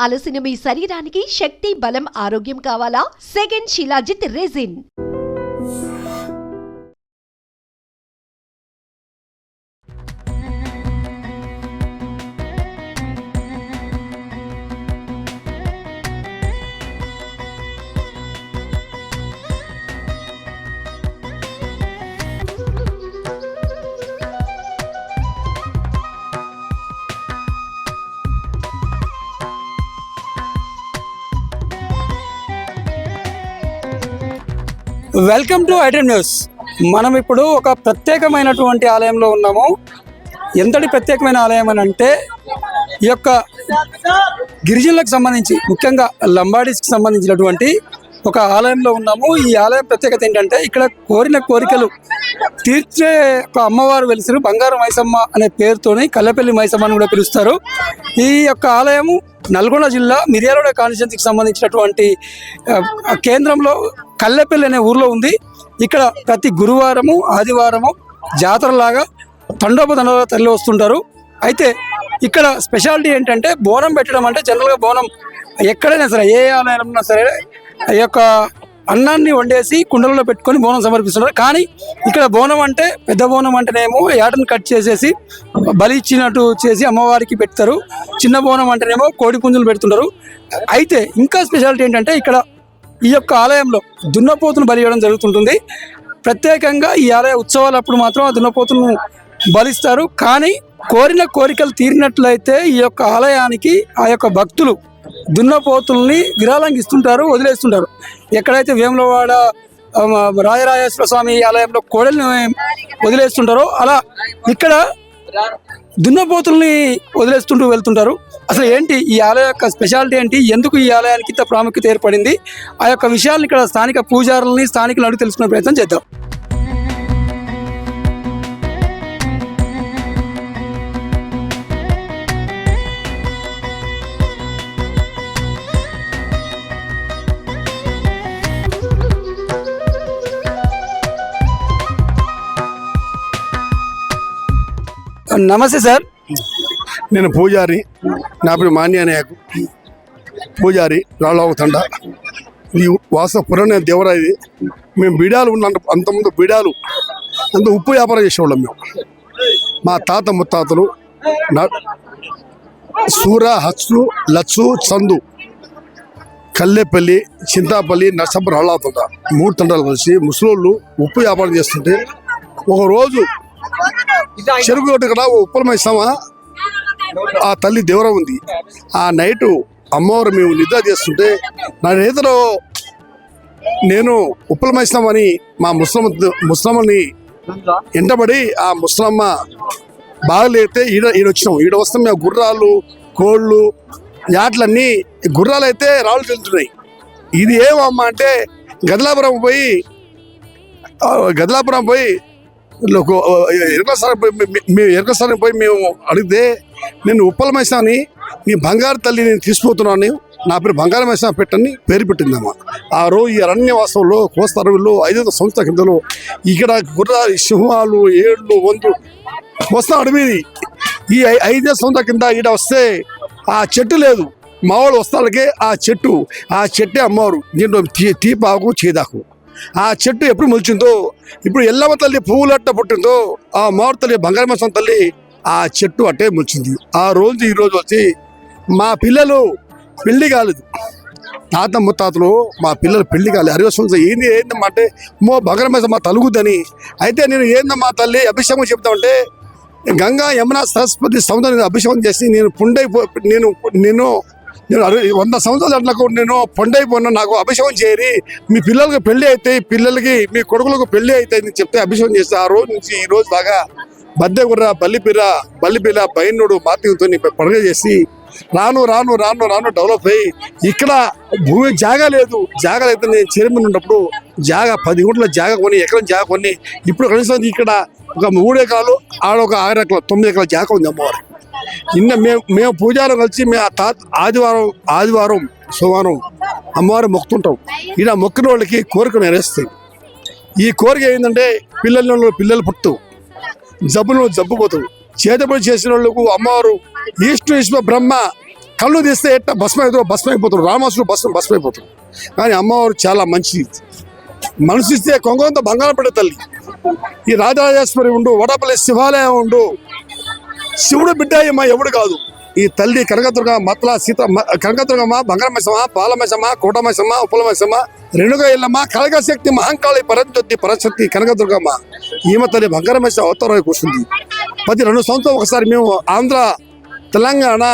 అలసిన మీ శరీరానికి శక్తి బలం ఆరోగ్యం కావాలా? Second shilajit resin. Welcome to iTen news. మనం ఇప్పుడు ఒక ప్రత్యేకమైనటువంటి ఆలయంలో ఉన్నాము. ఎంతటి ప్రత్యేకమైన ఆలయం అని అంటే ఈ యొక్క గిరిజనులకు సంబంధించి ముఖ్యంగా లంబాడీస్కి సంబంధించినటువంటి ఒక ఆలయంలో ఉన్నాము. ఈ ఆలయం ప్రత్యేకత ఏంటంటే ఇక్కడ కోరిన కోరికలు తీర్చే ఒక అమ్మవారు వెలిసిన బంగారు మైసమ్మ అనే పేరుతోని కల్లపల్లి మైసమ్మ అని కూడా పిలుస్తారు. ఈ యొక్క ఆలయము నల్గొండ జిల్లా మిర్యాలగూడ కాన్స్టిట్యున్సీకి సంబంధించినటువంటి కేంద్రంలో కల్లెపల్లి అనే ఊర్లో ఉంది. ఇక్కడ ప్రతి గురువారము ఆదివారము జాతరలాగా తండోపతండోగా తరలి వస్తుంటారు. అయితే ఇక్కడ స్పెషాలిటీ ఏంటంటే బోనం పెట్టడం అంటే జనరల్గా బోనం ఎక్కడైనా సరే ఏ ఆలయంలో సరే ఈ యొక్క అన్నాన్ని వండేసి కుండలలో పెట్టుకొని బోనం సమర్పిస్తున్నారు. కానీ ఇక్కడ బోనం అంటే పెద్ద బోనం అంటేనేమో ఏటను కట్ చేసేసి బలి ఇచ్చినట్టు చేసి అమ్మవారికి పెడతారు. చిన్న బోనం అంటేనేమో కోడి పుంజులు పెడుతుంటారు. అయితే ఇంకా స్పెషాలిటీ ఏంటంటే ఇక్కడ ఈ యొక్క ఆలయంలో దున్నపోతును బలి ఇవ్వడం జరుగుతుంటుంది. ప్రత్యేకంగా ఈ ఆలయ ఉత్సవాలప్పుడు మాత్రం ఆ దున్నపోతును బలిస్తారు. కానీ కోరిన కోరికలు తీరినట్లయితే ఈ యొక్క ఆలయానికి ఆ యొక్క భక్తులు దున్నపోతుల్ని విరాళంగా ఇస్తుంటారు వదిలేస్తుంటారు. ఎక్కడైతే వేములవాడ రాజరాజేశ్వర స్వామి ఆలయంలో కోడల్ని వదిలేస్తుంటారో అలా ఇక్కడ దున్నపోతుల్ని వదిలేస్తుంటూ వెళ్తుంటారు. అసలు ఏంటి ఈ ఆలయం యొక్క స్పెషాలిటీ ఏంటి? ఎందుకు ఈ ఆలయానికి ఇంత ప్రాముఖ్యత ఏర్పడింది? ఆ యొక్క విషయాలను ఇక్కడ స్థానిక పూజారులని స్థానికులను అడిగి తెలుసుకునే ప్రయత్నం చేద్దాం. నమస్తే సార్. నేను పూజారి నా పేరు మాన్యానాయకు పూజారి రాళ్ళవతండ ఇది వాస్తవ పురాణ దేవరా ఇది మేము బీడాలు ఉన్న అంతకుముందు బీడాలు అంత ఉప్పు వ్యాపారం చేసేవాళ్ళం మేము. మా తాత ముత్తాతలు సూర హచ్చు లచ్చు చందు కల్లేపల్లి చింతాపల్లి నర్సాపురం రాళ్ళవతండ మూడు తండాలు కలిసి ముసలోళ్ళు ఉప్పు వ్యాపారం చేస్తుంటే ఒకరోజు చెరుకు ఒకటి కదా ఉప్పలమైస్తామా ఆ తల్లి దేవరం ఉంది. ఆ నైటు అమ్మవారు మేము నిద్ర చేస్తుంటే నా నేతలో నేను ఉప్పలమైస్తామని మా ముస్లిం ముస్లింని ఎంటబడి ఆ ముస్లమ్మ బాగలేతే ఈడ ఈడ వచ్చినాం. ఈడ వస్తాం మేము గుర్రాలు కోళ్ళు యాట్లన్నీ గుర్రాలు అయితే రాళ్ళు తింటున్నాయి ఇది ఏమమ్మా అంటే గదలాపురం పోయి గదలాపురం పోయి ఎరకసారి పోయి మేము ఎరకసారి పోయి మేము అడిగితే నేను ఉప్పల మైసాని నీ బంగారు తల్లి నేను తీసుకుపోతున్నాను నా పేరు బంగారం వేసా పెట్టని పేరు పెట్టిందమ్మా. ఆ రోజు ఈ అరణ్యవాసంలో కోస్తరవిలో ఐదు సంవత్సరాల కిందలో ఇక్కడ గుర్ర సింహాలు ఏళ్ళు వంతు వస్తా అడవిది ఈ ఐ- ఐదే సంవత్సరాల కింద ఈడ వస్తే ఆ చెట్టు లేదు. మా వాళ్ళు ఆ చెట్టు ఆ చెట్టే అమ్మవారు. దీంట్లో తీ తీపాకు చేదాకు. ఆ చెట్టు ఎప్పుడు మొలిచిందో ఇప్పుడు ఎల్లమ్మ తల్లి పువ్వులట్ట పుట్టిందో ఆ మారు తల్లి బంగారమసం తల్లి ఆ చెట్టు అట్టే మొలిచింది. ఆ రోజు ఈ రోజు వచ్చి మా పిల్లలు పెళ్ళి కాలేదు. తాత ముత్తాతలు మా పిల్లలు పెళ్ళి కాలేదు. అరవై సంవత్సరం ఏంది ఏందమ్మా అంటే మో బంగారమసం మా తలుగుద్దని. అయితే నేను ఏందమ్మా తల్లి అభిషేకం చెప్తామంటే గంగా యమున సరస్వతి సముద్రం అభిషేకం చేసి నేను పుండైపో నేను నేను నేను అరవై వంద సంవత్సరాల అట్లకు నేను పొండైపోయినా నాకు అభిషేకం చేరి మీ పిల్లలకి పెళ్ళి అయితే పిల్లలకి మీ కొడుకులకు పెళ్ళి అయితే అని చెప్తే అభిషేకం చేస్తే. ఆ రోజు నుంచి ఈ రోజు దాకా బద్దెగుర్ర బల్లిపిర బల్లిపిల్ల బైనుడు మార్తితో పండుగ చేసి రాను రాను రాను రాను డెవలప్ అయ్యి ఇక్కడ భూమి జాగా లేదు. జాగా లేకపోతే నేను చైర్మన్ ఉన్నప్పుడు జాగా పది గుంటల జాగా కొని ఎకరం జాగా కొని ఇప్పుడు కనీసం ఇక్కడ ఒక మూడు ఎకరాలు ఆడ ఒక ఆరు ఎకరాలు తొమ్మిది ఎకరాల జాగా ఉంది అమ్మవారు నిన్న మేము మేము పూజారు కలిసి మేము ఆ ఆదివారం ఆదివారం సోమవారం అమ్మవారు మొక్కుతుంటాం. ఇలా మొక్కిన వాళ్ళకి కోరిక నెరవేరుస్తాయి. ఈ కోరిక ఏంటంటే పిల్లల పిల్లలు పుట్టు జబ్బులు జబ్బుపోతావు చేతపడి చేసిన వాళ్ళకు అమ్మవారు ఈష్టు ఈశ్వ బ్రహ్మ కళ్ళు తీస్తే ఎట్ట భస్మ అవుతారు భస్మ అయిపోతారు రామాసుడు భస్మ భస్మ అయిపోతారు కానీ అమ్మవారు చాలా మంచిది. మనసు ఇస్తే కొంగంత బంగారం పడే తల్లి. ఈ రాజరాజేశ్వరి ఉండు వడపల్లి శివాలయం ఉండు శివుడు బిడ్డ మా ఎవడు కాదు. ఈ తల్లి కనకదుర్గ మత్ల సీత కనకదుర్గమ్మ బంగారమేసమ్మ పాలమేసమ్మ కూటమేసమ్మ ఉపలమేసమ్మ రేణుగ ఇల్లమ్మ కనకశక్తి మహంకాళి పరంజ్యోతి పరశక్తి కనకదుర్గమ్మ. ఈమె తల్లి బంగారమస అవతారం కూర్చుంది. ప్రతి రెండు సంవత్సరం ఒకసారి మేము ఆంధ్ర తెలంగాణ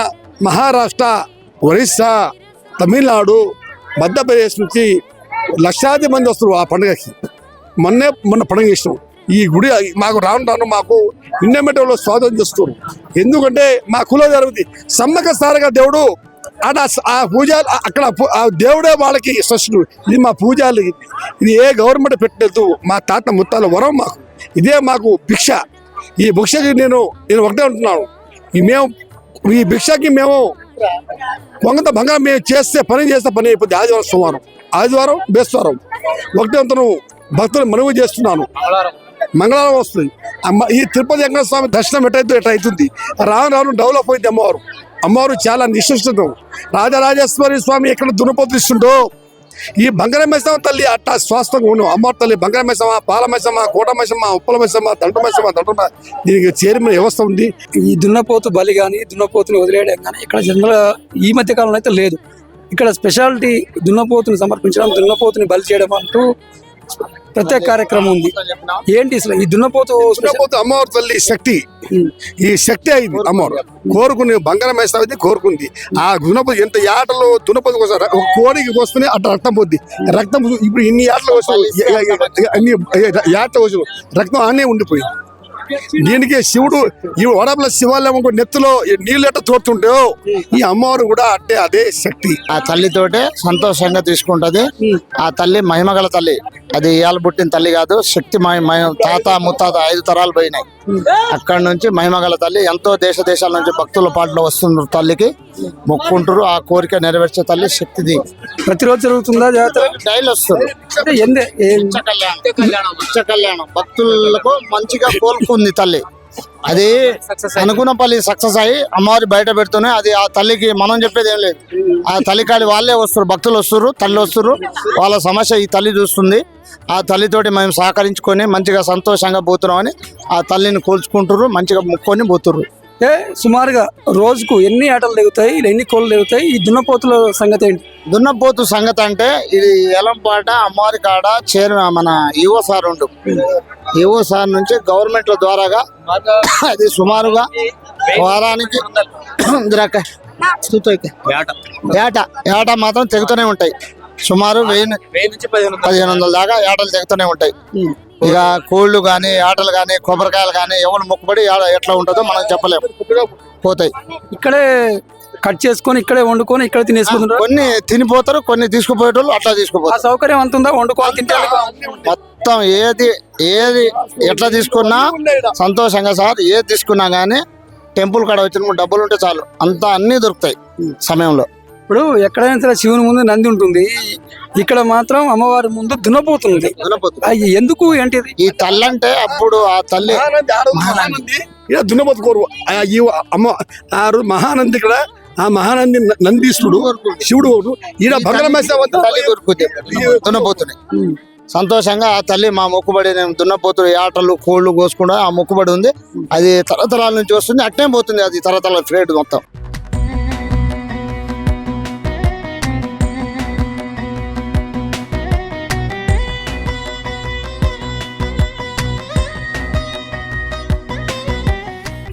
మహారాష్ట్ర ఒరిస్సా తమిళనాడు మధ్యప్రదేశ్ నుంచి లక్షాది మంది వస్తారు ఆ పండుగకి. మొన్నే మొన్న పండుగ చేసినాం. ఈ గుడి మాకు రాను రాను మాకు ఇండియా స్వాగతం చేస్తారు ఎందుకంటే మా కుల జరుగుతుంది సమ్మక సారగా దేవుడు ఆడ ఆ పూజ అక్కడ ఆ దేవుడే వాళ్ళకి సృష్టి ఇది మా పూజలు ఇది ఏ గవర్నమెంట్ పెట్టలేదు మా తాత ముత్తాల వరం మాకు. ఇదే మాకు భిక్ష. ఈ భిక్షకి నేను నేను ఒకటే ఉంటున్నాను ఈ మేము ఈ భిక్షకి మేము వంగత భంగం మేము చేస్తే పని చేస్తే పని అయిపోతుంది ఆదివారం సోమవారం. ఆదివారం బేస్తవారం. ఒకటే అంతను భక్తులు మనవి చేస్తున్నాను. మంగళవారం వస్తుంది. అమ్మ ఈ తిరుపతి వెంకటస్వామి దర్శనం ఎటైతే ఎట్ అవుతుంది రాను రాను డెవలప్ అయింది అమ్మవారు. అమ్మవారు చాలా నిశ్చిష్టం రాజరాజేశ్వరి స్వామి ఎక్కడ దునపోతిస్తుండో ఈ బంగారమేసమ్మ తల్లి అట్టా స్వాస్థంగా ఉన్నాం. అమ్మవారి తల్లి బంగారమేసమ్మ పాలమేసమ్మ కోటమేసమ్మ ఉప్పలమేసమ్మ దండమేసమ్మ దండమ దీనికి చేరిన వ్యవస్థ ఉంది. ఈ దున్నపోతు బలి కానీ దున్నపోతుని వదిలేయడం కానీ ఇక్కడ జనరల్ ఈ మధ్య కాలంలో అయితే లేదు. ఇక్కడ స్పెషాలిటీ దున్నపోతుని సమర్పించడం దున్నపోతుని బలి చేయడం అంటూ ప్రత్యేక కార్యక్రమం ఉంది. ఏంటి ఈ దున్నపోతు అమ్మవారి తల్లి శక్తి. ఈ శక్తి అయింది అమ్మవారు. కోరుకుని బంగారం వేస్తామని కోరుకుంది. ఆ దునపతి ఎంత ఆటలో దునపతి కోసం ఒక కోడికి వస్తేనే అట్లా రక్తం పోద్ది. రక్తం ఇప్పుడు ఇన్ని ఆటలు వస్తాయి అన్ని ఆటలు వచ్చి రక్తం ఆనే ఉండిపోయింది. దీనికి శివుడు ఈ వడపల శివాలయం ఒక నెత్తిలో నీళ్ళు ఎట్ట తోడుతుంటే ఈ అమ్మవారు కూడా అంటే అదే శక్తి. ఆ తల్లితోటే సంతోషంగా తీసుకుంటది. ఆ తల్లి మహిమగల తల్లి. అది ఇవాళ పుట్టిన తల్లి కాదు శక్తి తాత ముత్తాత ఐదు తరాలు పోయినాయి. అక్కడ నుంచి మహిమగల తల్లి ఎంతో దేశ దేశాల నుంచి భక్తుల పాటలు వస్తున్నారు తల్లికి మొక్కుంటారు. ఆ కోరిక నెరవేర్చే తల్లి శక్తిది. ప్రతిరోజు జరుగుతుందా జాతర? డైలీ వస్తారు కళ్యాణం. కళ్యాణం. భక్తులకు మంచిగా కోలుకుంది తల్లి. అది అనుకున్న పల్లి సక్సెస్ అయ్యి అమ్మవారి బయట పెడుతూనే అది ఆ తల్లికి మనం చెప్పేది ఏం లేదు. ఆ తల్లి కాడి వాళ్ళే వస్తారు భక్తులు వస్తారు తల్లి వస్తారు వాళ్ళ సమస్య ఈ తల్లి చూస్తుంది. ఆ తల్లితోటి మేము సహకరించుకొని మంచిగా సంతోషంగా పోతున్నామని ఆ తల్లిని కోల్చుకుంటారు మంచిగా ముక్కొని పోతుర్రు. ఏ సుమారుగా రోజుకు ఎన్ని ఆటలు దిగుతాయి ఎన్ని కోళ్ళు దిగుతాయి ఈ దున్నపోతుల సంగతి ఏంటి? దున్నపోతు సంగతి అంటే ఇది ఎలంపాట అమ్మవారి కాడ చేరు మన ఈవో సార్ ఉండు. ఈవో సార్ నుంచి గవర్నమెంట్ల ద్వారాగా అది సుమారుగా వారానికి. ఏట. ఏట మాత్రం తెగుతూనే ఉంటాయి. సుమారు వెయ్యి పదిహేను వందల. దాకా ఏటలు తెగుతూనే ఉంటాయి. ఇక కోళ్ళు. కానీ ఆటలు కానీ కొబ్బరికాయలు కానీ ఎవరు మొక్కుబడి ఎట్లా ఉంటుందో మనం చెప్పలేము. పోతాయి. ఇక్కడే కట్ చేసుకొని ఇక్కడే వండుకొని ఇక్కడే తినేసుకుంటారు కొన్ని తినిపోతారు కొన్ని తీసుకుపోయేటోళ్ళు అట్లా ఆ తీసుకుపోతారు సౌకర్యం అంత ఉందా? వండుకోవాలి తింటే మొత్తం ఏది ఏది ఎట్లా తీసుకున్నా సంతోషంగా సార్ ఏది తీసుకున్నా కానీ టెంపుల్ కాడ వచ్చిన డబ్బులు ఉంటే చాలు. అంతా అన్నీ దొరుకుతాయి సమయంలో. ఇప్పుడు ఎక్కడైనా సరే శివుని ముందు నంది ఉంటుంది. ఇక్కడ మాత్రం అమ్మవారి ముందు దున్నపోతుంది. అయ్యి ఎందుకు ఏంటిది? ఈ తల్లి అంటే అప్పుడు ఆ తల్లి. మహానంది ఇలా దున్నపోతు కోరు ఈ అమ్మ ఆ రోజు మహానంది ఇక్కడ ఆ మహానంది నందీశ్వరుడు శివుడు. ఈడ బంగారమేస తల్లి దొరుకుతుంది. దున్నపోతుంది. సంతోషంగా ఆ తల్లి మా మొక్కుబడి నేను దున్నపోతుడు ఆటలు కోళ్ళు కోసుకుండా ఆ మొక్కుబడి ఉంది. అది తరతరాల నుంచి వస్తుంది. అట్టే పోతుంది. అది తరతరాల ఫ్లేట్ మొత్తం.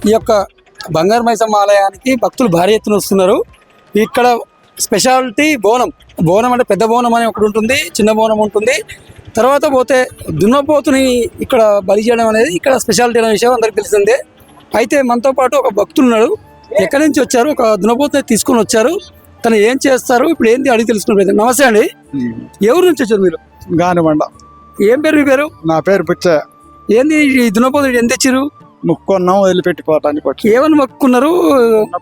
ఈ యొక్క బంగారు మైసమ్మ ఆలయానికి భక్తులు భారీ ఎత్తున వస్తున్నారు. ఇక్కడ స్పెషాలిటీ బోనం. బోనం అంటే పెద్ద బోనం అని ఒకటి ఉంటుంది చిన్న బోనం ఉంటుంది. తర్వాత పోతే దున్నపోతుని ఇక్కడ బలి చేయడం అనేది ఇక్కడ స్పెషాలిటీ అనే విషయం అందరికి తెలిసిందే. అయితే మనతో పాటు ఒక భక్తులు ఉన్నాడు. ఎక్కడి నుంచి వచ్చారు? ఒక దున్నపోతుని తీసుకొని వచ్చారు. తను ఏం చేస్తారు? ఇప్పుడు ఏంటి అడిగి తెలుసుకునే ప్రయత్నం నమస్తే అండి. ఎవరి నుంచి వచ్చారు మీరు? గానిబండ ఏం పేరు మీ పేరు? నా పేరు పిచ్చ ఏంది ఈ దున్నపోతుని ఎంత తెచ్చారు ముక్కున్నాం వదిలిపెట్టిపోతానికి వచ్చి ఏమని మొక్కున్నారు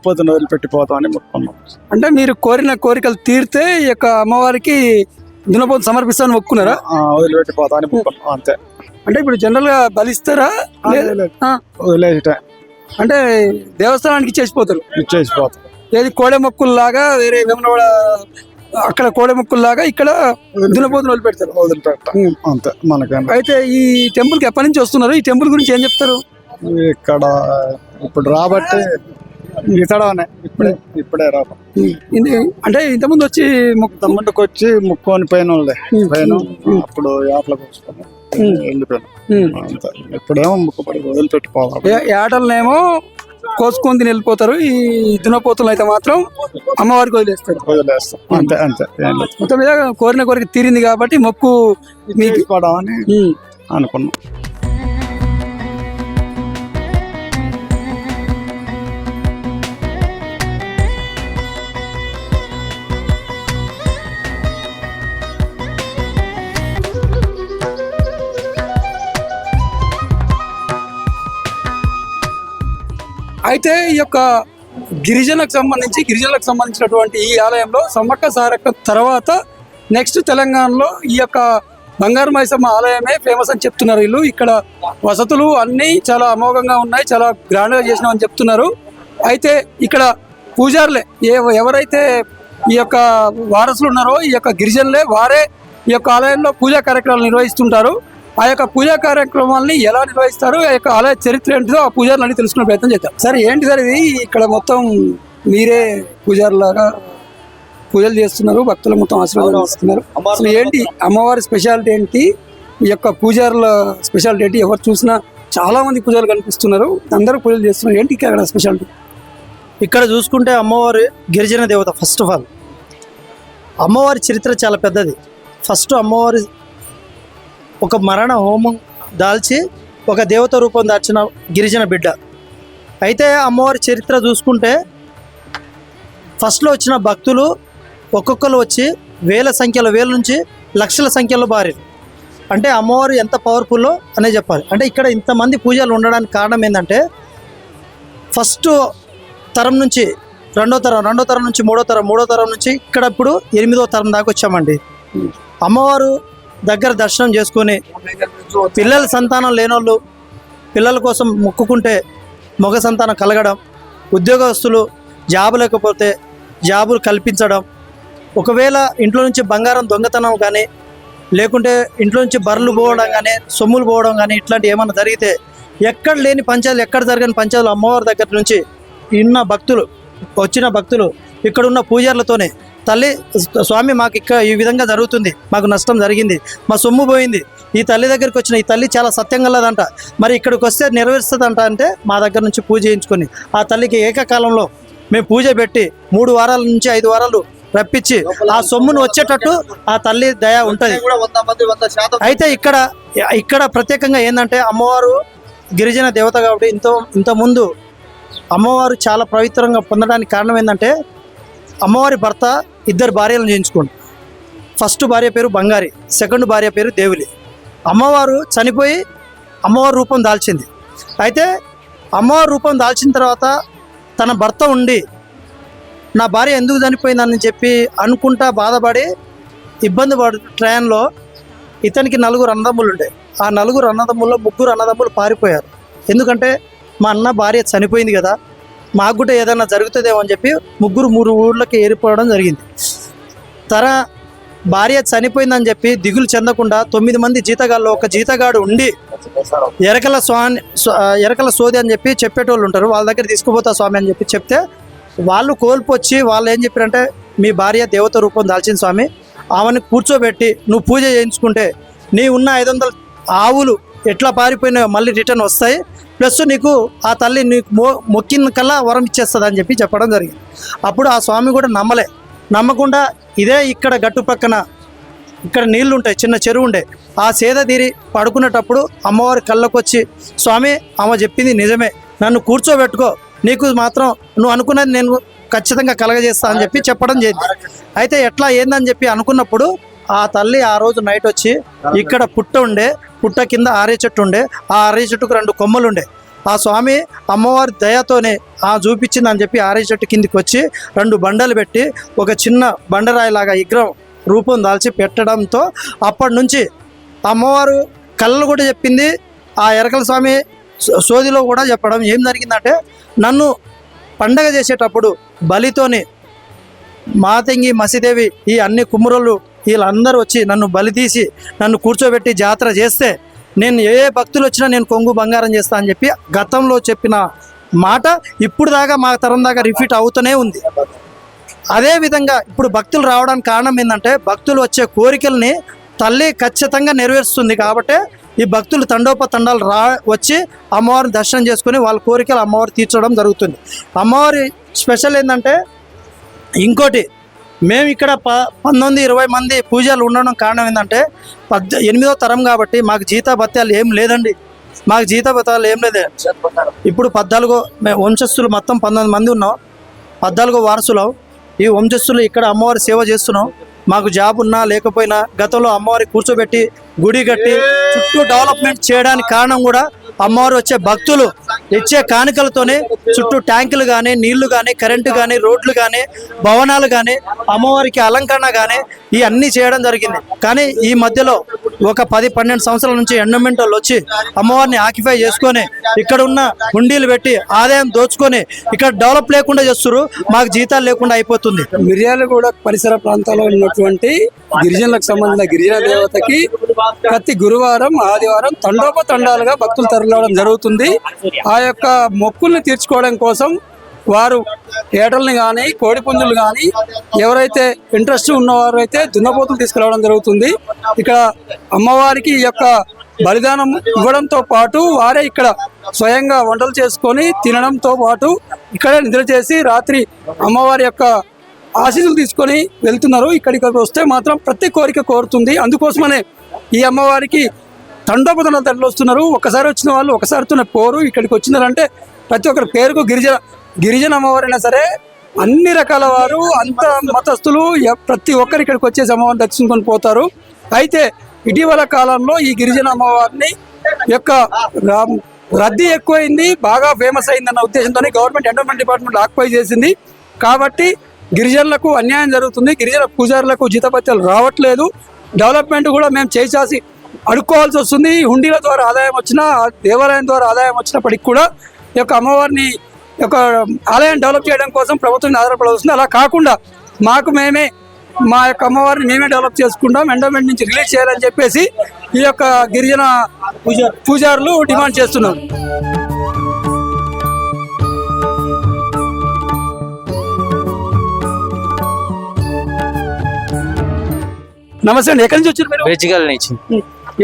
పొద్దున వదిలిపెట్టిపోతామని ముక్కున్నాం అంటే మీరు కోరిన కోరికలు తీరితే ఈ యొక్క అమ్మవారికి దున్నపోతు సమర్పిస్తాను మొక్కున్నారా వదిలిపెట్టిపోతామని ముక్కున్నాం అంతే. అంటే ఇప్పుడు జనరల్గా బలిస్తారా వదిలేసిట. అంటే దేవస్థానానికి చేసిపోతారు ఇచ్చేసిపోతాం. ఏది కోడె మొక్కుల్లాగా వేరే వేములవాడ అక్కడ కోడె మొక్కుల్లాగా ఇక్కడ దున్నపోతులు వదిలిపెడతారు. వదిలిపెట్ట. అంతే మనకేం అయితే ఈ టెంపుల్కి ఎప్పటి నుంచి వస్తున్నారు? ఈ టెంపుల్ గురించి ఏం చెప్తారు? ఇక్కడ ఇప్పుడు రాబట్టి ఇతడనే ఇప్పుడే ఇప్పుడే రాబ ఇది- అంటే ఇంతకుముందు వచ్చి మొక్కు వచ్చి ముక్కొని పైన వాళ్ళే పైన అప్పుడు యాప్లకు వచ్చుకొని వెళ్ళిపోయాను. అంతే. ఇప్పుడేమో ముక్కుపడి వదిలిపెట్టిపోవాలి. ఏ- ఏటలనేమో కోసుకొని తిని వెళ్ళిపోతారు. ఈ దున్నపోతులు అయితే మాత్రం అమ్మవారికి వదిలేస్తారు. వదిలేస్తాం. అంతే అంతే. మొత్తం మీద కోరిన కోరిక తీరింది కాబట్టి మొక్కు మీకు. అనుకున్నాం. అయితే ఈ యొక్క గిరిజనకు సంబంధించి గిరిజనులకు సంబంధించినటువంటి ఈ ఆలయంలో సమ్మక్క సారక్క తర్వాత నెక్స్ట్ తెలంగాణలో ఈ యొక్క బంగారు మైసమ్మ ఆలయమే ఫేమస్ అని చెప్తున్నారు వీళ్ళు. ఇక్కడ వసతులు అన్నీ చాలా అమోఘంగా ఉన్నాయి చాలా గ్రాండ్గా చేసినామని చెప్తున్నారు. అయితే ఇక్కడ పూజారులే ఏ ఎవరైతే ఈ యొక్క వారసులు ఉన్నారో ఈ యొక్క గిరిజనులే వారే ఈ యొక్క ఆలయంలో పూజా కార్యక్రమాలు నిర్వహిస్తుంటారు. ఆ యొక్క పూజా కార్యక్రమాల్ని ఎలా నిర్వహిస్తారు? ఆ యొక్క ఆలయ చరిత్ర ఏంటిదో ఆ పూజారులు అన్ని తెలుసుకునే ప్రయత్నం చేద్దాం. సార్ ఏంటి సార్ ఇది? ఇక్కడ మొత్తం మీరే పూజారులాగా పూజలు చేస్తున్నారు భక్తులు మొత్తం ఆశీర్వాదం ఇస్తున్నారు అసలు ఏంటి? అమ్మవారి స్పెషాలిటీ ఏంటి? ఈ యొక్క పూజారుల స్పెషాలిటీ ఏంటి? ఎవరు చూసినా చాలా మంది పూజలు కనిపిస్తున్నారు అందరూ పూజలు చేస్తున్నారు. ఏంటి ఇక్కడ స్పెషాలిటీ? ఇక్కడ చూసుకుంటే అమ్మవారి గిరిజన దేవత ఫస్ట్ ఆఫ్ ఆల్ అమ్మవారి చరిత్ర చాలా పెద్దది. ఫస్ట్ అమ్మవారి ఒక మరణ హోమం దాల్చి ఒక దేవత రూపం దాల్చిన గిరిజన బిడ్డ. అయితే అమ్మవారి చరిత్ర చూసుకుంటే ఫస్ట్లో వచ్చిన భక్తులు ఒక్కొక్కరు వచ్చి వేల సంఖ్యలో వేల నుంచి లక్షల సంఖ్యలో బారారు అంటే అమ్మవారు ఎంత పవర్ఫుల్లో అనే చెప్పాలి. అంటే ఇక్కడ ఇంతమంది పూజలు ఉండడానికి కారణం ఏంటంటే ఫస్ట్ తరం నుంచి రెండో తరం రెండో తరం నుంచి మూడో తరం మూడో తరం నుంచి ఇక్కడ ఇప్పుడు ఎనిమిదో తరం దాకా వచ్చామండి. అమ్మవారు దగ్గర దర్శనం చేసుకొని పిల్లల సంతానం లేనోళ్ళు పిల్లల కోసం మొక్కుకుంటే మగ సంతానం కలగడం ఉద్యోగస్తులు జాబు లేకపోతే జాబులు కల్పించడం ఒకవేళ ఇంట్లో నుంచి బంగారం దొంగతనం కానీ లేకుంటే ఇంట్లో నుంచి బర్రెలు పోవడం కానీ సొమ్ములు పోవడం కానీ ఇట్లాంటి ఏమైనా జరిగితే ఎక్కడ లేని పంచాయతీలు ఎక్కడ జరగని పంచాయతీలు అమ్మవారి దగ్గర నుంచి ఇన్న భక్తులు వచ్చిన భక్తులు ఇక్కడున్న పూజార్లతోనే పూజారులతోనే తల్లి స్వామి మాకు ఇక్కడ ఈ విధంగా జరుగుతుంది మాకు నష్టం జరిగింది మా సొమ్ము పోయింది. ఈ తల్లి దగ్గరికి వచ్చిన ఈ తల్లి చాలా సత్యం గలదంట. మరి ఇక్కడికి వస్తే నెరవేరుస్తుందంట అంటే మా దగ్గర నుంచి పూజ చేయించుకొని ఆ తల్లికి ఏకకాలంలో మేము పూజ పెట్టి మూడు వారాల నుంచి ఐదు వారాలు రప్పించి ఆ సొమ్మును వచ్చేటట్టు ఆ తల్లి దయ ఉంటుంది. అయితే ఇక్కడ ఇక్కడ ప్రత్యేకంగా ఏంటంటే అమ్మవారు గిరిజన దేవత కాబట్టి ఇంత ఇంతకుముందు అమ్మవారు చాలా పవిత్రంగా పొందడానికి కారణం ఏంటంటే అమ్మవారి భర్త ఇద్దరు భార్యలను చేయించుకోండి. ఫస్ట్ భార్య పేరు బంగారి సెకండ్ భార్య పేరు దేవులి. అమ్మవారు చనిపోయి అమ్మవారి రూపం దాల్చింది. అయితే అమ్మవారి రూపం దాల్చిన తర్వాత తన భర్త ఉండి నా భార్య ఎందుకు చనిపోయిందని చెప్పి అనుకుంటా బాధపడి ఇబ్బంది పడు ట్రైన్లో ఇతనికి నలుగురు అన్నదమ్ములు ఉండే. ఆ నలుగురు అన్నదమ్ముల్లో ముగ్గురు అన్నదమ్ములు పారిపోయారు. ఎందుకంటే మా అన్న భార్య చనిపోయింది కదా మాకు కూడా ఏదైనా జరుగుతుందేమో అని చెప్పి ముగ్గురు మూడు ఊళ్ళకి ఏరిపోవడం జరిగింది. తర భార్య చనిపోయిందని చెప్పి దిగులు చెందకుండా తొమ్మిది మంది జీతగాళ్ళు ఒక జీతగాడు ఉండి ఎరకల స్వామి ఎరకల సోది అని చెప్పి చెప్పేటోళ్ళు ఉంటారు. వాళ్ళ దగ్గర తీసుకుపోతా స్వామి అని చెప్పి చెప్తే వాళ్ళు కోల్పొచ్చి వాళ్ళు ఏం చెప్పారంటే మీ భార్య దేవత రూపం దాల్చిన స్వామి. ఆమెను కూర్చోబెట్టి నువ్వు పూజ చేయించుకుంటే నీ ఉన్న ఐదు వందల ఆవులు ఎట్లా పారిపోయినాయో మళ్ళీ రిటర్న్ వస్తాయి. ప్లస్ నీకు ఆ తల్లి నీకు మొ మొక్కిన కల్లా వరం ఇచ్చేస్తుంది అని చెప్పి చెప్పడం జరిగింది. అప్పుడు ఆ స్వామి కూడా నమ్మలే. నమ్మకుండా ఇదే ఇక్కడ గట్టు పక్కన ఇక్కడ నీళ్ళు ఉంటాయి చిన్న చెరువు ఉండే. ఆ సేద తీరి పడుకునేటప్పుడు అమ్మవారి కళ్ళకొచ్చి స్వామి ఆమె చెప్పింది నిజమే. నన్ను కూర్చోబెట్టుకో. నీకు మాత్రం నువ్వు అనుకున్నది నేను ఖచ్చితంగా కలగజేస్తా అని చెప్పి చెప్పడం జరిగింది. అయితే ఎట్లా ఏందని చెప్పి అనుకున్నప్పుడు ఆ తల్లి ఆ రోజు నైట్ వచ్చి ఇక్కడ పుట్ట ఉండే పుట్ట కింద ఆరే చెట్టు ఉండే ఆ ఆరే చెట్టుకు రెండు కొమ్మలు ఉండే ఆ స్వామి అమ్మవారి దయతోనే ఆ చూపించింది అని చెప్పి ఆరే చెట్టు కిందికి వచ్చి రెండు బండలు పెట్టి ఒక చిన్న బండరాయిలాగా విగ్రహం రూపం దాల్చి పెట్టడంతో అప్పటి నుంచి అమ్మవారు కళ్ళు కూడా చెప్పింది. ఆ ఎరకల స్వామి సోదిలో కూడా చెప్పడం ఏం జరిగిందంటే నన్ను పండగ చేసేటప్పుడు బలితోని మాతంగి మసిదేవి ఈ అన్ని కుమ్మరులు వీళ్ళందరూ వచ్చి నన్ను బలి తీసి నన్ను కూర్చోబెట్టి జాతర చేస్తే నేను ఏ భక్తులు వచ్చినా నేను కొంగు బంగారం చేస్తా అని చెప్పి గతంలో చెప్పిన మాట ఇప్పుడు దాకా మా తరం దాకా రిపీట్ అవుతూనే ఉంది. అదే విధంగా ఇప్పుడు భక్తులు రావడానికి కారణం ఏంటంటే భక్తులు వచ్చే కోరికల్ని తల్లి ఖచ్చితంగా నెరవేరుస్తుంది కాబట్టి ఈ భక్తులు తండోపతండాలు రా వచ్చి అమ్మవారిని దర్శనం చేసుకుని వాళ్ళ కోరికలు అమ్మవారు తీర్చడం జరుగుతుంది. అమ్మవారి స్పెషల్ ఏంటంటే ఇంకోటి మేము ఇక్కడ ప పంతొమ్మిది ఇరవై మంది పూజలు ఉండడం కారణం ఏంటంటే పద్ ఎనిమిదో తరం కాబట్టి మాకు జీతా భత్యాలు ఏం లేదండి. మాకు జీతా భత్యాలు ఏం లేదు. ఇప్పుడు పద్నాలుగో మేము వంశస్థులు మొత్తం పంతొమ్మిది మంది ఉన్నాం. పద్నాలుగో వారసులం. ఈ వంశస్థులు ఇక్కడ అమ్మవారి సేవ చేస్తున్నాం. మాకు జాబ్ ఉన్నా లేకపోయినా గతంలో అమ్మవారి కూర్చోబెట్టి గుడి కట్టి చుట్టూ డెవలప్మెంట్ చేయడానికి కారణం కూడా అమ్మవారు వచ్చే భక్తులు ఇచ్చే కానుకలతోనే చుట్టూ ట్యాంకులు కానీ నీళ్ళు కానీ కరెంటు కానీ రోడ్లు కానీ భవనాలు కానీ అమ్మవారికి అలంకరణ కానీ ఈ అన్ని చేయడం జరిగింది. కానీ ఈ మధ్యలో ఒక పది పన్నెండు సంవత్సరాల నుంచి ఎండోమెంట్ వాళ్ళు వచ్చి అమ్మవారిని ఆక్యుపై చేసుకొని ఇక్కడ ఉన్న హుండీలు పెట్టి ఆదాయం దోచుకొని ఇక్కడ డెవలప్ లేకుండా చేస్తున్నారు మాకు జీతాలు లేకుండా అయిపోతుంది. మిర్యాలగూడ పరిసర ప్రాంతాల్లో ఉన్నటువంటి గిరిజనులకు సంబంధించిన గిరిజన దేవతకి ప్రతి గురువారం ఆదివారం తండోపతండాలుగా భక్తులు తరలవడం జరుగుతుంది. ఆ యొక్క మొక్కుల్ని తీర్చుకోవడం కోసం వారు ఏటల్ని కానీ కోడిపుంజులు కానీ ఎవరైతే ఇంట్రెస్ట్ ఉన్నవారు అయితే దున్నపోతులు తీసుకురావడం జరుగుతుంది. ఇక్కడ అమ్మవారికి ఈ యొక్క బలిదానం ఇవ్వడంతో పాటు వారే ఇక్కడ స్వయంగా వంటలు చేసుకొని తినడంతో పాటు ఇక్కడే నిద్ర చేసి రాత్రి అమ్మవారి యొక్క ఆశీస్సులు తీసుకొని వెళ్తున్నారు. ఇక్కడికి వస్తే మాత్రం ప్రతి కోరిక కోరుతుంది. అందుకోసమనే ఈ అమ్మవారికి తండోపదండ తరలి వస్తున్నారు ఒకసారి వచ్చిన వాళ్ళు ఒకసారితోనే పోరు. ఇక్కడికి వచ్చినారంటే ప్రతి ఒక్కరి పేరుకు గిరిజన గిరిజన అమ్మవారైనా సరే అన్ని రకాల వారు అంత మతస్థులు ప్రతి ఒక్కరు ఇక్కడికి వచ్చేసి అమ్మవారిని దర్శించుకొని పోతారు. అయితే ఇటీవల కాలంలో ఈ గిరిజన అమ్మవారిని యొక్క రద్దీ ఎక్కువైంది బాగా ఫేమస్ అయిందన్న ఉద్దేశంతోనే గవర్నమెంట్ ఎండోమెంట్ డిపార్ట్మెంట్ ఆక్యుపై చేసింది. కాబట్టి గిరిజనులకు అన్యాయం జరుగుతుంది గిరిజన పూజారులకు జీతపత్యాలు రావట్లేదు. డెవలప్మెంట్ కూడా మేము చేసేసి అడుక్కోవాల్సి వస్తుంది. హుండీల ద్వారా ఆదాయం వచ్చినా దేవాలయం ద్వారా ఆదాయం వచ్చినప్పటికి కూడా ఈ యొక్క అమ్మవారిని యొక్క ఆలయాన్ని డెవలప్ చేయడం కోసం ప్రభుత్వం ఆధారపడవలసింది. అలా కాకుండా మాకు మేమే మా యొక్క అమ్మవారిని మేమే డెవలప్ చేసుకుంటాం. ఎండోమెంట్ నుంచి రిలీజ్ చేయాలని చెప్పేసి ఈ యొక్క గిరిజన పూజారులు డిమాండ్ చేస్తున్నారు. నమస్తే అండి. ఎక్కడి నుంచి వచ్చారు నుంచి.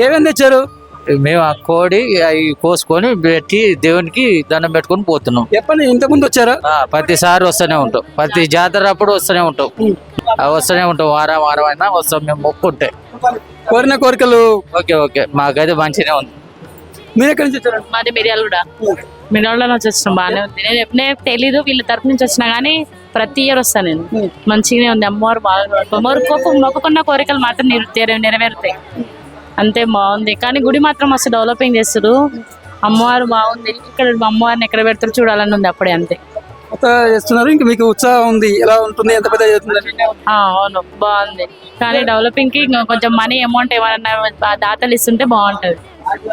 ఏమేమి తెచ్చారు? మేము ఆ కోడి అవి కోసుకొని పెట్టి దేవునికి దండం పెట్టుకొని పోతున్నాం. చెప్పండి ఇంతకుముందు వచ్చారా? ఆ, ప్రతిసారి వస్తూనే ఉంటాం. ప్రతి జాతర అప్పుడు వస్తూనే ఉంటాం. ఆ, వస్తూనే ఉంటాం. వారం వారం అయినా వస్తాం మేము మొక్కుంటే. కోరిన కోరికలు? Okay okay. మాకైతే మంచిగానే ఉంది. మీరు ఎక్కడి నుంచి వచ్చారు? మాది మిరియాలు కూడా మిరియాల నుంచి వచ్చిన బాగానే ఉంది. నేను ఎప్పుడే తెలీదు వీళ్ళ తరపు నుంచి వచ్చినా కానీ ప్రతి ఇయర్ వస్తాను నేను. మంచిగానే ఉంది. అమ్మవారు బాగా మొరుకోకు మొక్కుకున్న కోరికలు మాత్రం నెరవేరు నెరవేరుతాయి. అంతే బాగుంది. కానీ గుడి మాత్రం మస్తు డెవలపింగ్ చేస్తారు అమ్మవారు బాగుంది. ఇక్కడ అమ్మవారిని ఎక్కడ పెడతారు చూడాలని ఉంది అప్పుడే అంతే. కొత్త చేస్తున్నారు. ఇంకా మీకు ఉత్సాహం ఉంది. ఎలా ఉంటుంది? ఎంత పెద్ద అవును. బాగుంది. కానీ డెవలపింగ్కి కొంచెం మనీ అమౌంట్ ఏమైనా దాతలు ఇస్తుంటే బాగుంటది.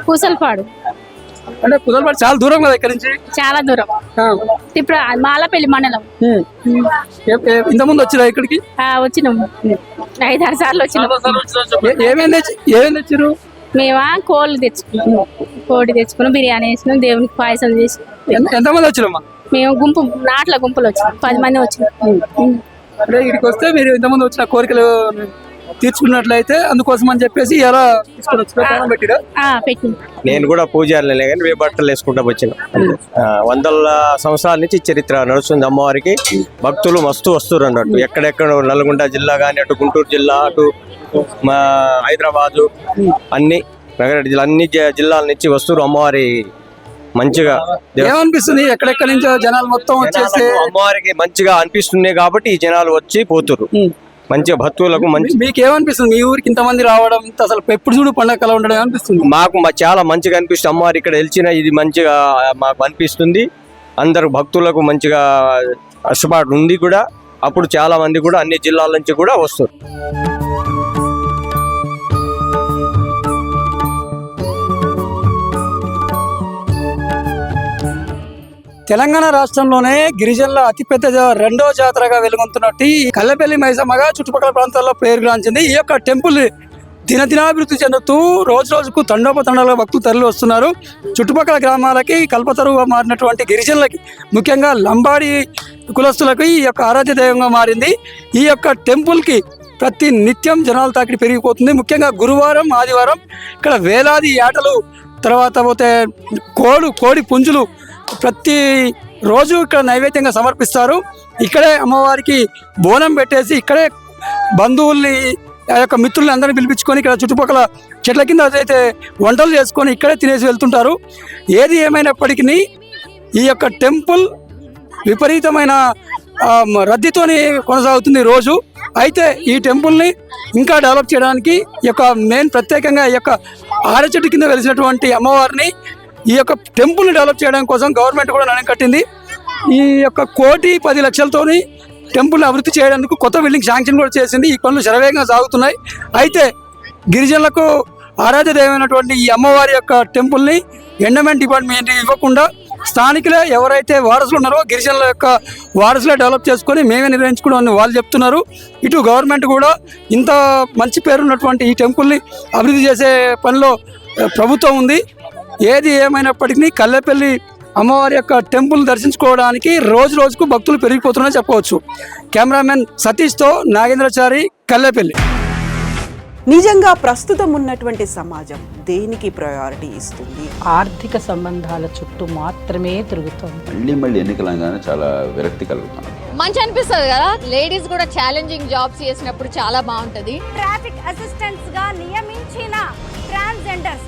పూసలపాడు. అంటే కుదరపాటు చాలా దూరం కదా ఇక్కడ నుంచి? చాలా దూరం. ఆ. ఇప్పుడు మాలపల్లి మండలం. ఏ- ఇంతకుముందు వచ్చిరా ఇక్కడికి? ఆ, వచ్చినాం. ఐదు ఆరు సార్లు వచ్చినాం ఏమేమి తెచ్చి ఏమేమి తెచ్చారు మేమా కోళ్ళు తెచ్చుకున్నాం కోడి తెచ్చుకున్నాం బిర్యానీ వేసినాం దేవునికి పాయసం చేసి ఎంత- ఎంతమంది వచ్చారమ్మా? మేము గుంపు నాట్ల గుంపులు వచ్చినాం. పది మంది వచ్చినాం. ఇక్కడికి వస్తే మీరు ఇంతకుముందు వచ్చిన కోరికలు తీర్చుకున్నట్లయితే అందుకోసం అని చెప్పేసి ఎలా పెట్టిరా నేను కూడా పూజారులే కానీ వే బట్టలు వేసుకుంటా వచ్చిన. వందల సంవత్సరాల నుంచి చరిత్ర నడుస్తుంది అమ్మవారికి. భక్తులు మస్తు వస్తున్నారు అన్నట్టు. ఎక్కడెక్కడ నల్గొండ జిల్లా కానీ అటు గుంటూరు జిల్లా అటు మా హైదరాబాదు అన్ని రంగారెడ్డి జిల్లా అన్ని జిల్లాల నుంచి వస్తున్నారు అమ్మవారి మంచిగా. ఏమనిపిస్తుంది? ఎక్కడెక్కడి నుంచో జనాలు మొత్తం వచ్చేసి అమ్మవారికి మంచిగా అనిపిస్తుంది కాబట్టి ఈ జనాలు వచ్చి పోతురు. మంచిగా భక్తులకు మంచి మీకు ఏమనిపిస్తుంది మీ ఊరికి ఇంతమంది రావడం ఇంత అసలు ఎప్పుడు చూడు పండగ కల ఉండడం అనిపిస్తుంది మాకు చాలా మంచిగా అనిపిస్తుంది. అమ్మవారు ఇక్కడ వెలిచిన ఇది మంచిగా మాకు అనిపిస్తుంది. అందరు భక్తులకు మంచిగా అసపాటు ఉంది కూడా అప్పుడు చాలా మంది కూడా అన్ని జిల్లాల నుంచి కూడా వస్తారు. తెలంగాణ రాష్ట్రంలోనే గిరిజనుల అతిపెద్ద రెండో జాతరగా వెలుగుతున్నట్టు ఈ మైసమ్మగా చుట్టుపక్కల ప్రాంతాల్లో పేరుగాంచింది ఈ యొక్క టెంపుల్ దినదినాభివృద్ధి చెందుతూ రోజు రోజుకు తండోపతండాలుగా భక్తులు తరలి వస్తున్నారు. చుట్టుపక్కల గ్రామాలకి కల్పతరువుగా మారినటువంటి గిరిజనులకి ముఖ్యంగా లంబాడి కులస్తులకు ఈ యొక్క ఆరాధ్య దైవంగా మారింది. ఈ యొక్క టెంపుల్కి ప్రతి నిత్యం జనాల తాకిడి పెరిగిపోతుంది. ముఖ్యంగా గురువారం ఆదివారం ఇక్కడ వేలాది ఆటలు తర్వాత పోతే కోడు కోడి పుంజులు ప్రతి రోజు ఇక్కడ నైవేద్యంగా సమర్పిస్తారు. ఇక్కడే అమ్మవారికి బోనం పెట్టేసి ఇక్కడే బంధువుల్ని ఆ యొక్క మిత్రుల్ని అందరినీ పిలిపించుకొని ఇక్కడ చుట్టుపక్కల చెట్ల కింద అయితే వంటలు చేసుకొని ఇక్కడే తినేసి వెళ్తుంటారు. ఏది ఏమైనప్పటికీ ఈ యొక్క టెంపుల్ విపరీతమైన రద్దీతోని కొనసాగుతుంది రోజు. అయితే ఈ టెంపుల్ని ఇంకా డెవలప్ చేయడానికి ఈ యొక్క మెయిన్ ప్రత్యేకంగా ఈ యొక్క ఆరచెట్టు కింద వెలిసినటువంటి అమ్మవారిని ఈ యొక్క టెంపుల్ని డెవలప్ చేయడం కోసం గవర్నమెంట్ కూడా నన్ను కట్టింది. ఈ యొక్క కోటి పది లక్షలతోని టెంపుల్ అభివృద్ధి చేయడానికి కొత్త బిల్డింగ్ శాంక్షన్ కూడా చేసింది. ఈ పనులు శరవేగంగా సాగుతున్నాయి. అయితే గిరిజనులకు ఆరాధ్య దైవమైనటువంటి ఈ అమ్మవారి యొక్క టెంపుల్ని ఎండమెంట్ డిపార్ట్మెంట్ ఇవ్వకుండా స్థానికులే ఎవరైతే వారసులు ఉన్నారో గిరిజనుల యొక్క వారసులే డెవలప్ చేసుకొని మేమే నిర్వహించుకున్నామని వాళ్ళు చెప్తున్నారు. ఇటు గవర్నమెంట్ కూడా ఇంత మంచి పేరు ఉన్నటువంటి ఈ టెంపుల్ని అభివృద్ధి చేసే పనిలో ప్రభుత్వం ఉంది. ఏది ఏమైనప్పటికీ కల్లెపల్లి అమ్మవారి యొక్క టెంపుల్ దర్శించుకోవడానికి రోజు రోజుకు భక్తులు పెరిగిపోతున్నారని చెప్పవచ్చు. కెమెరామెన్ సతీష్తో నాగేంద్రచారి కల్లెపల్లి. నిజంగా ప్రస్తుతం ఉన్నటువంటి సమాజం దేనికి ప్రయారిటీ ఇస్తుంది? ఆర్థిక సంబంధాల చుట్టూ మాత్రమే తిరుగుతోంది. మళ్ళీ మళ్ళీ ఎన్నికలంగానే చాలా విరక్తి కలుగుతాను మంచి అనిపిస్తుంది కదా? లేడీస్ కూడా ఛాలెంజింగ్ జాబ్స్ చేసినప్పుడు చాలా బాగుంటది. ట్రాఫిక్ అసిస్టెంట్స్గా నియమించిన ట్రాన్స్జెండర్స్